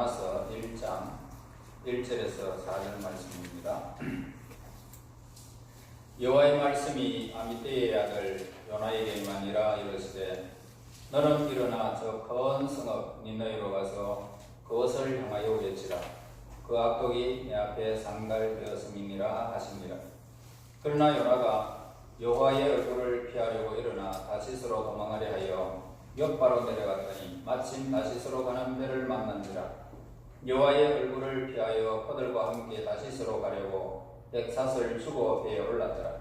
요나서 1장 1절에서 4절 말씀입니다. 여호와의 말씀이 아미떼의 아들 요나에게 임하니라 이르시되 너는 일어나 저 큰 성읍 니너이로 가서 그것을 향하여 외치라. 그 악독이 내 앞에 상달되었음이니라 하시니라 그러나 요나가 여호와의 얼굴을 피하려고 일어나 다시스로 도망하려 하여 옆바로 내려갔더니 마침 다시스로 가는 배를 만난지라 여호와의 얼굴을 피하여 그들과 함께 다시스로 가려고 백사슬 주고 배에 올랐더라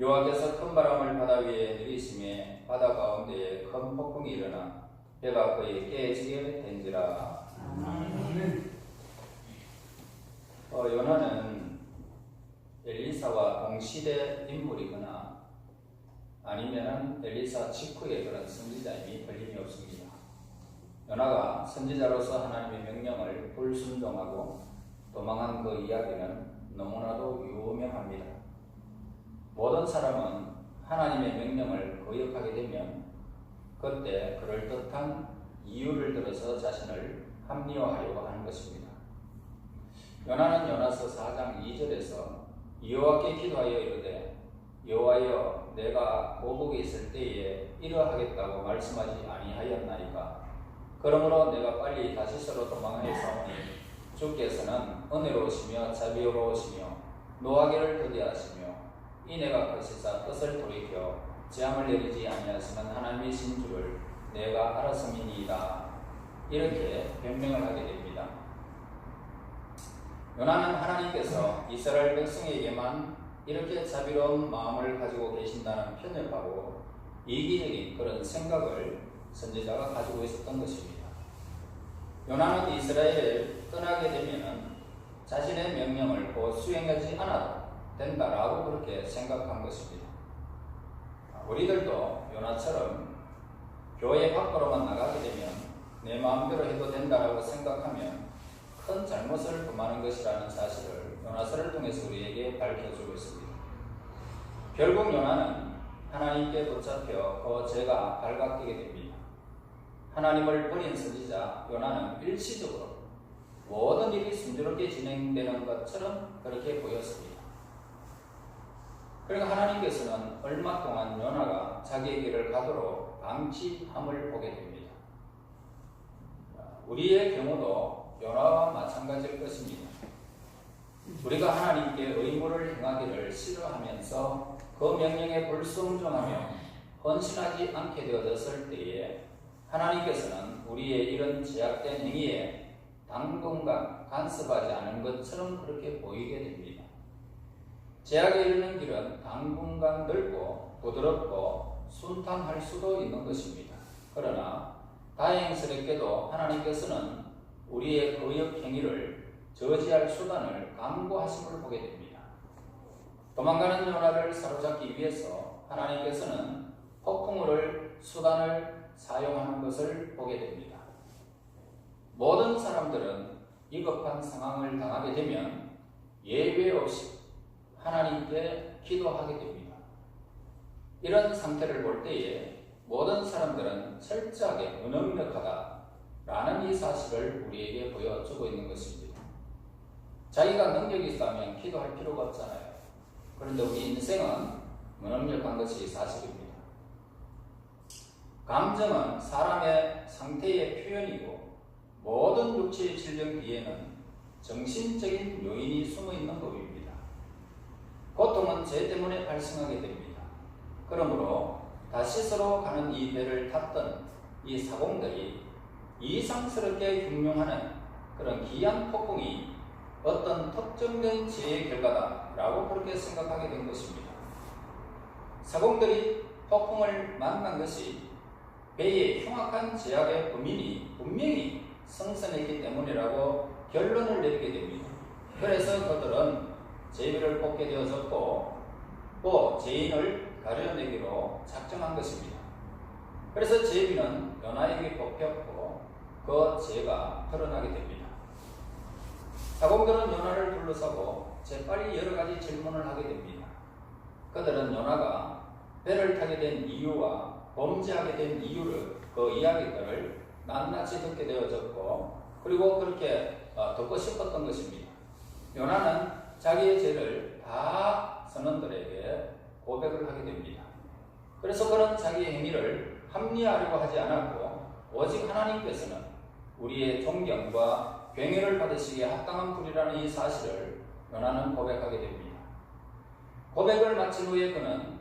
여호와께서 큰 바람을 바다 위에 내리심에 바다 가운데에 큰 폭풍이 일어나 배가 거의 깨지게 된지라 어, 요나는 엘리사와 동시대 인물이거나 아니면 엘리사 직후의 그런 선지자임이 걸림이 없습니다. 요나가 선지자로서 하나님의 명령을 불순종하고 도망한 그 이야기는 너무나도 유명합니다. 모든 사람은 하나님의 명령을 거역하게 되면 그때 그럴듯한 이유를 들어서 자신을 합리화하려고 하는 것입니다. 요나는 요나서 4장 2절에서 여호와께 기도하여 이르되 여호와여 내가 고국에 있을 때에 이러하겠다고 말씀하지 아니하였나이까 그러므로 내가 빨리 다시스로 도망하였사오니 주께서는 은혜로우시며 자비로우시며 노하기를 더디하시며 이 내가 거시사 뜻을 돌이켜 재앙을 내리지 아니하시는 하나님이신 줄을 내가 알았음이니이다 이렇게 변명을 하게 됩니다. 요나는 하나님께서 이스라엘 백성에게만 이렇게 자비로운 마음을 가지고 계신다는 편협하고 이기적인 그런 생각을 선지자가 가지고 있었던 것입니다. 요나는 이스라엘을 떠나게 되면 자신의 명령을 곧 수행하지 않아도 된다라고 그렇게 생각한 것입니다. 우리들도 요나처럼 교회 밖으로만 나가게 되면 내 마음대로 해도 된다라고 생각하면 큰 잘못을 범하는 것이라는 사실을 요나서를 통해서 우리에게 밝혀주고 있습니다. 결국 요나는 하나님께 붙잡혀 그 죄가 발각되게 됩니다. 하나님을 버린 선지자 요나는 일시적으로 모든 일이 순조롭게 진행되는 것처럼 그렇게 보였습니다. 그러니까 하나님께서는 얼마 동안 요나가 자기의 길을 가도록 방치함을 보게 됩니다. 우리의 경우도 요나와 마찬가지일 것입니다. 우리가 하나님께 의무를 행하기를 싫어하면서 그 명령에 불순종하며 헌신하지 않게 되어졌을 때에 하나님께서는 우리의 이런 제약된 행위에 당분간 간섭하지 않은 것처럼 그렇게 보이게 됩니다. 제약에 이르는 길은 당분간 넓고 부드럽고 순탄할 수도 있는 것입니다. 그러나 다행스럽게도 하나님께서는 우리의 거역 행위를 저지할 수단을 강구하심을 보게 됩니다. 도망가는 요나를 사로잡기 위해서 하나님께서는 폭풍우를 수단을 사용하는 것을 보게 됩니다. 모든 사람들은 위급한 상황을 당하게 되면 예외 없이 하나님께 기도하게 됩니다. 이런 상태를 볼 때에 모든 사람들은 철저하게 무능력하다라는 이 사실을 우리에게 보여주고 있는 것입니다. 자기가 능력이 있다면 기도할 필요가 없잖아요. 그런데 우리 인생은 무능력한 것이 사실입니다. 감정은 사람의 상태의 표현이고 모든 육체의 질병 뒤에는 정신적인 요인이 숨어 있는 법입니다. 고통은 죄 때문에 발생하게 됩니다. 그러므로 다시스로 가는 이 배를 탔던 이 사공들이 이상스럽게 흉흉하는 그런 기한 폭풍이 어떤 특정된 죄의 결과다라고 그렇게 생각하게 된 것입니다. 사공들이 폭풍을 만난 것이 배의 흉악한 제약의 범인이 분명히 성선했기 때문이라고 결론을 내리게 됩니다. 그래서 그들은 제비를 뽑게 되어졌고 또 죄인을 가려내기로 작정한 것입니다. 그래서 제비는 연하에게 뽑혔고 그 죄가 드러나게 됩니다. 사공들은 연하를 둘러싸고 재빨리 여러 가지 질문을 하게 됩니다. 그들은 연하가 배를 타게 된 이유와 범죄하게 된 이유를 그 이야기들을 낱낱이 듣게 되어졌고 그리고 그렇게 어, 듣고 싶었던 것입니다. 요나는 자기의 죄를 다 선원들에게 고백을 하게 됩니다. 그래서 그는 자기의 행위를 합리화하려고 하지 않았고 오직 하나님께서는 우리의 존경과 경외를 받으시기에 합당한 분이라는 이 사실을 요나는 고백하게 됩니다. 고백을 마친 후에 그는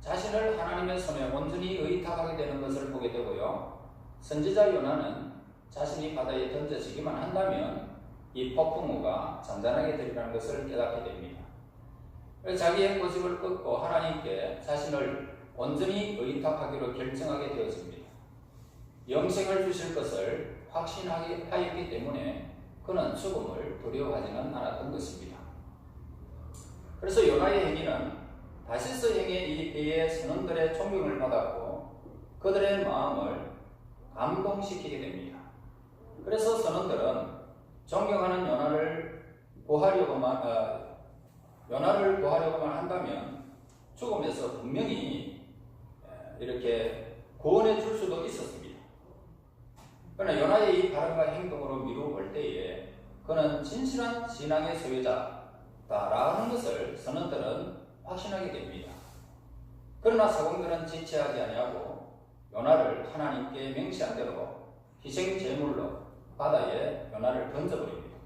자신을 하나님의 손에 온전히 의탁하게 되는 것을 보게 되고요. 선지자 요나는 자신이 바다에 던져지기만 한다면 이 폭풍우가 잔잔하게 되리라는 것을 깨닫게 됩니다. 자기의 고집을 끊고 하나님께 자신을 온전히 의탁하기로 결정하게 되어집니다. 영생을 주실 것을 확신하게 하였기 때문에 그는 죽음을 두려워하지는 않았던 것입니다. 그래서 요나의 행위는 다시스 행에 의해 선원들의 존경을 받았고 그들의 마음을 감동시키게 됩니다. 그래서 선원들은 존경하는 요나를 구하려고만 어, 요나를 구하려고만 한다면 죽음에서 분명히 이렇게 구원해 줄 수도 있었습니다. 그러나 요나의 이 발언과 행동으로 미루어 볼 때에 그는 진실한 신앙의 소유자다라는 것을 선원들은 확신하게 됩니다. 그러나 사공들은 지체하지 아니하고 요나를 하나님께 맹시한 대로 희생 제물로 바다에 요나를 던져버립니다.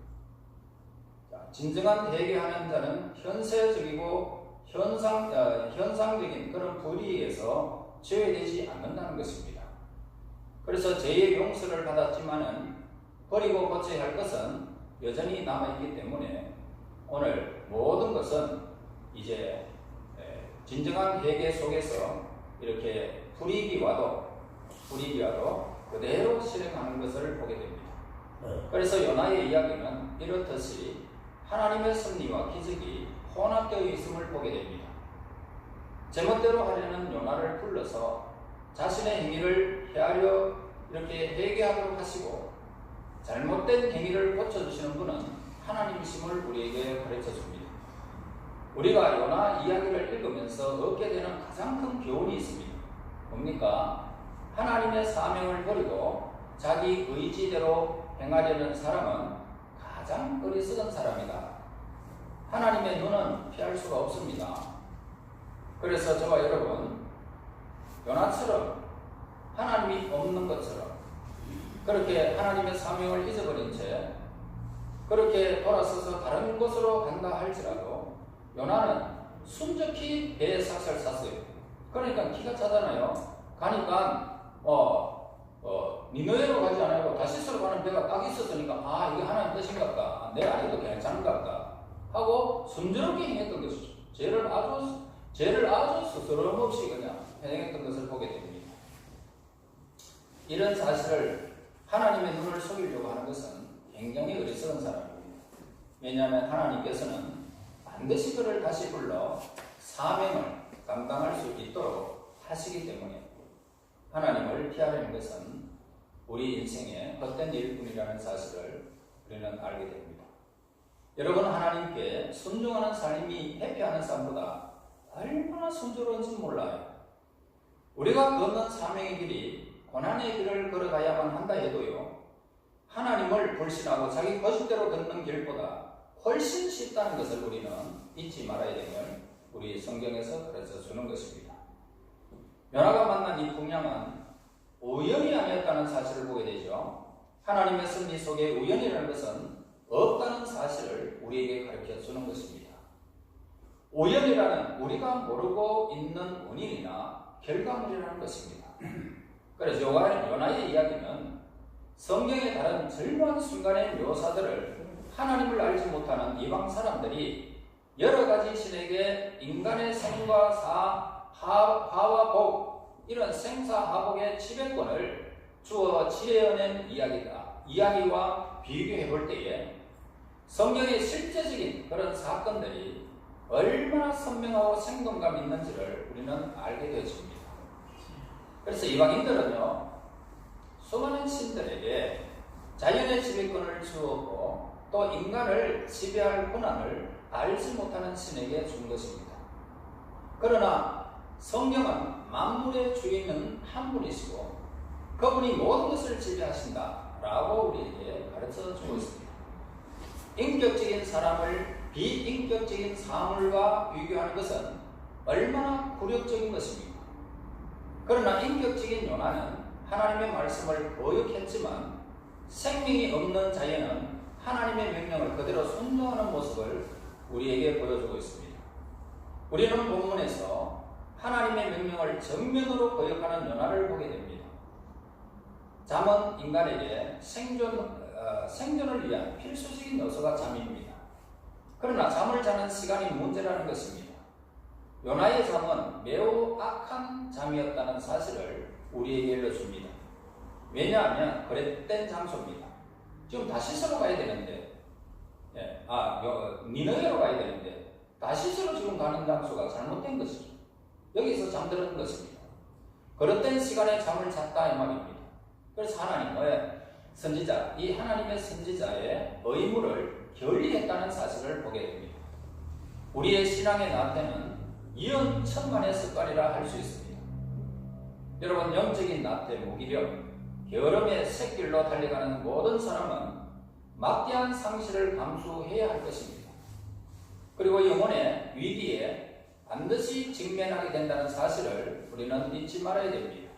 자, 진정한 회개하는 자는 현세적이고 현상, 어, 현상적인 그런 불의에서 제외되지 않는다는 것입니다. 그래서 죄의 용서를 받았지만은 버리고 고쳐야 할 것은 여전히 남아있기 때문에 오늘 모든 것은 이제 진정한 회개 속에서 이렇게 불이익이 와도 불이익이 와도 그대로 실행하는 것을 보게 됩니다. 네. 그래서 요나의 이야기는 이렇듯이 하나님의 섭리와 기적이 혼합되어 있음을 보게 됩니다. 제멋대로 하려는 요나를 불러서 자신의 행위를 헤아려 이렇게 회개하도록 하시고 잘못된 행위를 고쳐주시는 분은 하나님이심을 우리에게 가르쳐 줍니다. 우리가 요나 이야기를 읽으면서 얻게 되는 가장 큰 교훈이 있습니다. 뭡니까? 하나님의 사명을 버리고 자기 의지대로 행하려는 사람은 가장 어리석은 사람이다. 하나님의 눈은 피할 수가 없습니다. 그래서 저와 여러분, 요나처럼 하나님이 없는 것처럼 그렇게 하나님의 사명을 잊어버린 채 그렇게 돌아서서 다른 곳으로 간다 할지라도 요나는 순적히 배에 삭살 샀어요. 그러니까 기가 차잖아요. 가니까 어, 어, 니너에로 가지 않아요. 다시스로 가는 배가 딱 있었으니까 아 이게 하나님 뜻인갑다. 내 아이도 괜찮은갑다. 하고 순조롭게 행했던 것이죠. 죄를 아주 죄를 아주 스스럼 없이 그냥 행했던 것을 보게 됩니다. 이런 사실을 하나님의 눈을 속이려고 하는 것은 굉장히 어리석은 사람입니다. 왜냐하면 하나님께서는 반드시 그를 다시 불러 사명을 감당할 수 있도록 하시기 때문에 하나님을 피하려는 것은 우리 인생의 헛된 일뿐이라는 사실을 우리는 알게 됩니다. 여러분 하나님께 순종하는 삶이 회피하는 삶보다 얼마나 순조로운지 몰라요. 우리가 걷는 사명의 길이 고난의 길을 걸어가야만 한다 해도요. 하나님을 불신하고 자기 거짓대로 걷는 길보다 훨씬 쉽다는 것을 우리는 잊지 말아야 되는 우리 성경에서 가르쳐 주는 것입니다. 연하가 만난 이 풍량은 우연이 아니었다는 사실을 보게 되죠. 하나님의 섭리 속에 우연이라는 것은 없다는 사실을 우리에게 가르쳐 주는 것입니다. 우연이라는 우리가 모르고 있는 원인이나 결과물이라는 것입니다. 그래서 요나의 이야기는 성경의 다른 절묘한 순간의 묘사들을 하나님을 알지 못하는 이방 사람들이 여러 가지 신에게 인간의 생과 사, 하, 화와 복 이런 생사하복의 지배권을 주어 지혜어낸 이야기다. 이야기와 비교해 볼 때에 성경의 실제적인 그런 사건들이 얼마나 선명하고 생동감 있는지를 우리는 알게 되어집니다. 그래서 이방인들은요, 수많은 신들에게 자연의 지배권을 주었고 또 인간을 지배할 권한을 알지 못하는 신에게 준 것입니다. 그러나 성경은 만물의 주인은 한 분이시고 그분이 모든 것을 지배하신다 라고 우리에게 가르쳐 주고 있습니다. 인격적인 사람을 비인격적인 사물과 비교하는 것은 얼마나 굴욕적인 것입니까? 그러나 인격적인 요나는 하나님의 말씀을 거역했지만 생명이 없는 자에는 하나님의 명령을 그대로 순종하는 모습을 우리에게 보여주고 있습니다. 우리는 본문에서 하나님의 명령을 정면으로 거역하는 요나를 보게 됩니다. 잠은 인간에게 생존, 어, 생존을 위한 필수적인 요소가 잠입니다. 그러나 잠을 자는 시간이 문제라는 것입니다. 요나의 잠은 매우 악한 잠이었다는 사실을 우리에게 알려줍니다. 왜냐하면 그랬던 장소입니다. 지금 다시스로 가야 되는데, 예, 아, 니너웨로 가야 되는데, 다시스로 지금 가는 장소가 잘못된 것이죠. 여기서 잠들은 것입니다. 그릇된 시간에 잠을 잤다 이 말입니다. 그래서 하나님의 선지자, 이 하나님의 선지자의 의무를 결리했다는 사실을 보게 됩니다. 우리의 신앙의 나태는 이연천만의 습관이라 할 수 있습니다. 여러분 영적인 나태, 무기력, 게으름의 샛길로 달려가는 모든 사람은 막대한 상실을 감수해야 할 것입니다. 그리고 영혼의 위기에 반드시 직면하게 된다는 사실을 우리는 잊지 말아야 됩니다.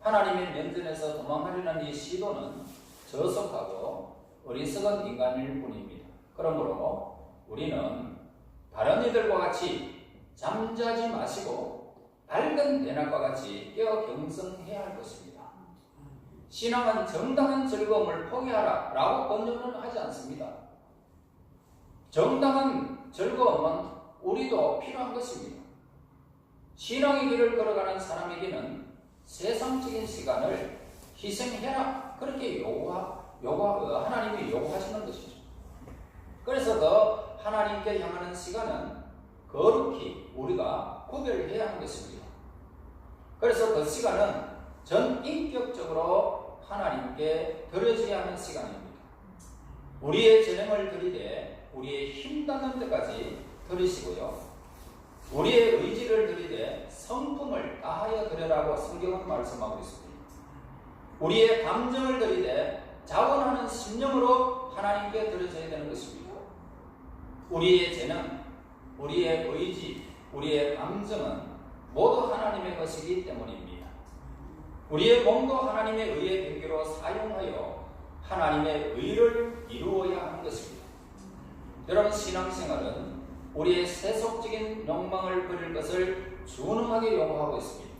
하나님의 면전에서 도망하려는 이 시도는 저속하고 어리석은 인간일 뿐입니다. 그러므로 우리는 다른 이들과 같이 잠자지 마시고 밝은 대낮과 같이 깨어 경성해야 할 것입니다. 신앙은 정당한 즐거움을 포기하라 라고 권유는 하지 않습니다. 정당한 즐거움은 우리도 필요한 것입니다. 신앙의 길을 걸어가는 사람에게는 세상적인 시간을 희생해라 그렇게 요구하, 요구하, 하나님이 요구하시는 것이죠. 그래서 그 하나님께 향하는 시간은 거룩히 우리가 구별해야 하는 것입니다. 그래서 그 시간은 전 인격적으로 하나님께 드려져야 하는 시간입니다. 우리의 재능을 드리되 우리의 힘 닿는 데까지 드리시고요. 우리의 의지를 드리되 성품을 다하여 드려라고 성경은 말씀하고 있습니다. 우리의 감정을 드리되 자원하는 심령으로 하나님께 드려져야 되는 것입니다. 우리의 재능, 우리의 의지, 우리의 감정은 모두 하나님의 것이기 때문입니다. 우리의 몸도 하나님의 의의 병기로 사용하여 하나님의 의를 이루어야 하는 것입니다. 여러분 신앙생활은 우리의 세속적인 욕망을 버릴 것을 준엄하게 요구하고 있습니다.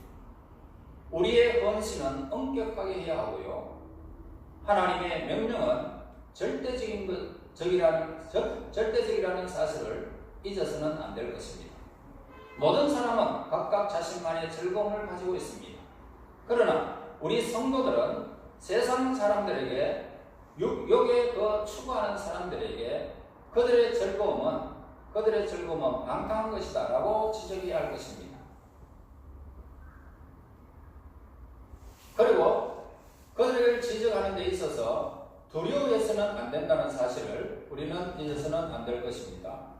우리의 헌신은 엄격하게 해야 하고요. 하나님의 명령은 절대적인 것, 적이라는, 절, 절대적이라는 사실을 잊어서는 안 될 것입니다. 모든 사람은 각각 자신만의 즐거움을 가지고 있습니다. 그러나 우리 성도들은 세상 사람들에게 육, 욕에 그 추구하는 사람들에게 그들의 즐거움은 그들의 즐거움은 방탕한 것이다 라고 지적해야 할 것입니다. 그리고 그들을 지적하는 데 있어서 두려워해서는 안 된다는 사실을 우리는 잊어서는 안 될 것입니다.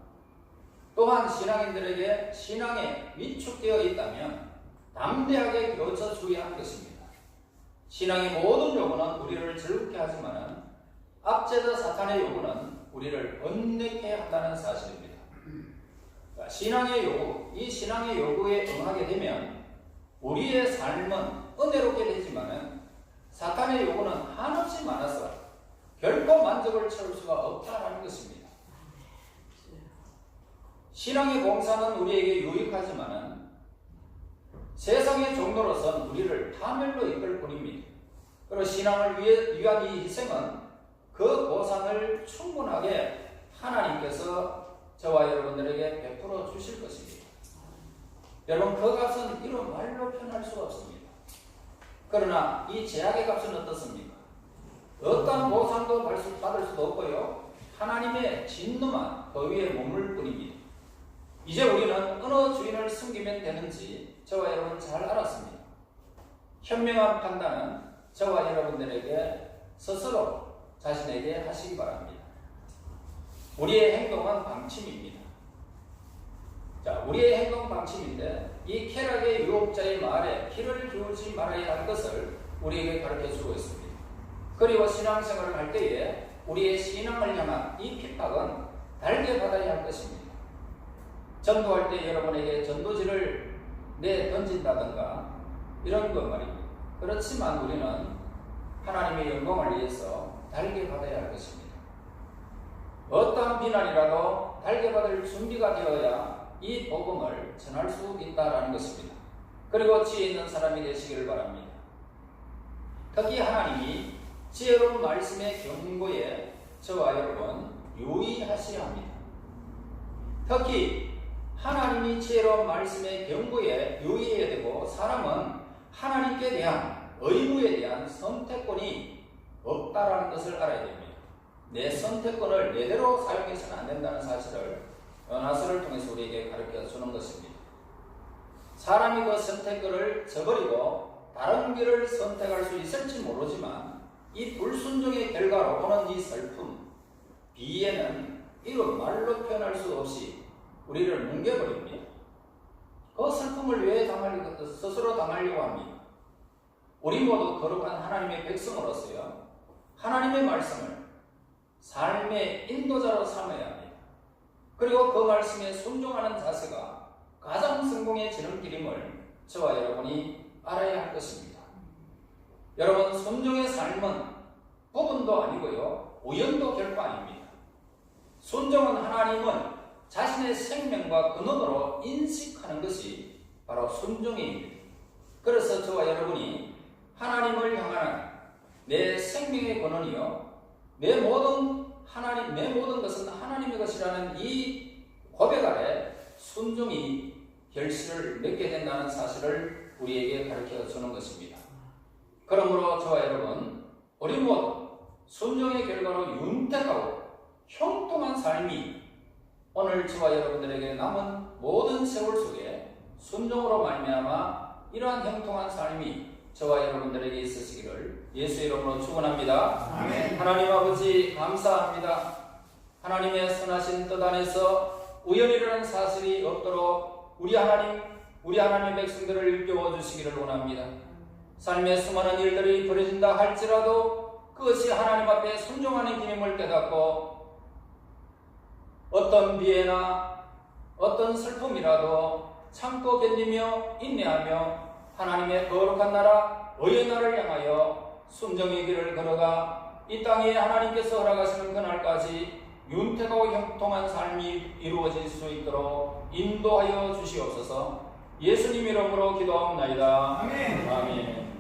또한 신앙인들에게 신앙에 위축되어 있다면 담대하게 주어야 할 것입니다. 신앙의 모든 요구는 우리를 즐겁게 하지만 압제자 사탄의 요구는 우리를 번뇌케 한다는 사실입니다. 신앙의 요구, 이 신앙의 요구에 응하게 되면 우리의 삶은 은혜롭게 되지만 사탄의 요구는 한없이 많아서 결코 만족을 채울 수가 없다는 것입니다. 신앙의 봉사는 우리에게 유익하지만 세상의 종로로선 우리를 파멸로 이끌 뿐입니다. 그리고 신앙을 위해, 위한 이 희생은 그 보상을 충분하게 하나님께서 저와 여러분들에게 베풀어 주실 것입니다. 여러분 그 값은 이런 말로 표현할 수가 없습니다. 그러나 이 제약의 값은 어떻습니까? 어떠한 보상도 받을 수도 없고요. 하나님의 진노만 그 위에 머물 뿐입니다. 이제 우리는 어느 주인을 숨기면 되는지 저와 여러분 잘 알았습니다. 현명한 판단은 저와 여러분들에게 스스로 자신에게 하시기 바랍니다. 우리의 행동은 방침입니다. 자, 우리의 행동 방침인데 이 쾌락의 유혹자의 말에 귀를 기울지 말아야 할 것을 우리에게 가르쳐 주고 있습니다. 그리고 신앙생활을 할 때에 우리의 신앙을 향한 이 핍박은 달게 받아야 할 것입니다. 전도할 때 여러분에게 전도지를 내 던진다든가 이런 것 말입니다. 그렇지만 우리는 하나님의 영광을 위해서 달게 받아야 할 것입니다. 어떠한 비난이라도 달게 받을 준비가 되어야 이 복음을 전할 수 있다라는 것입니다. 그리고 지혜 있는 사람이 되시기를 바랍니다. 특히 하나님이 지혜로운 말씀의 경고에 저와 여러분 유의하셔야 합니다. 특히 하나님이 지혜로운 말씀의 경고에 유의해야 되고 사람은 하나님께 대한 의무에 대한 선택권이 없다라는 것을 알아야 됩니다. 내 선택권을 내대로 사용해서는 안 된다는 사실을 연하서를 통해서 우리에게 가르쳐 주는 것입니다. 사람이 그 선택권을 저버리고 다른 길을 선택할 수 있을지 모르지만 이 불순종의 결과로 오는 이 슬픔, 비애는 이런 말로 표현할 수 없이 우리를 뭉개버립니다. 그 슬픔을 왜 당하려고, 스스로 당하려고 합니까? 우리 모두 거룩한 하나님의 백성으로서요, 하나님의 말씀을 삶의 인도자로 삼아야 합니다. 그리고 그 말씀에 순종하는 자세가 가장 성공의 지름길임을 저와 여러분이 알아야 할 것입니다. 여러분, 순종의 삶은 부분도 아니고요, 우연도 결코 아닙니다. 순종은 하나님은 자신의 생명과 근원으로 인식하는 것이 바로 순종입니다. 그래서 저와 여러분이 하나님을 향하는 내 생명의 근원이요, 내 모든 하나님, 내 모든 것은 하나님의 것이라는 이 고백 아래 순종이 결실을 맺게 된다는 사실을 우리에게 가르쳐 주는 것입니다. 그러므로 저와 여러분, 우리 모두 순종의 결과로 윤택하고 형통한 삶이 오늘 저와 여러분들에게 남은 모든 세월 속에 순종으로 말미암아 이러한 형통한 삶이 저와 여러분들에게 있으시기를 예수 이름으로 축원합니다. 아멘. 하나님 아버지 감사합니다. 하나님의 선하신 뜻 안에서 우연이라는 사실이 없도록 우리 하나님, 우리 하나님의 백성들을 일깨워 주시기를 원합니다. 삶의 수많은 일들이 벌어진다 할지라도 그것이 하나님 앞에 순종하는 기념을 깨닫고 어떤 비애나 어떤 슬픔이라도 참고 견디며 인내하며 하나님의 거룩한 나라 의의 나라를 향하여 순정의 길을 걸어가 이 땅에 하나님께서 허락하시는 그날까지 윤택하고 형통한 삶이 이루어질 수 있도록 인도하여 주시옵소서 예수님 이름으로 기도하옵나이다. 아멘. 아멘.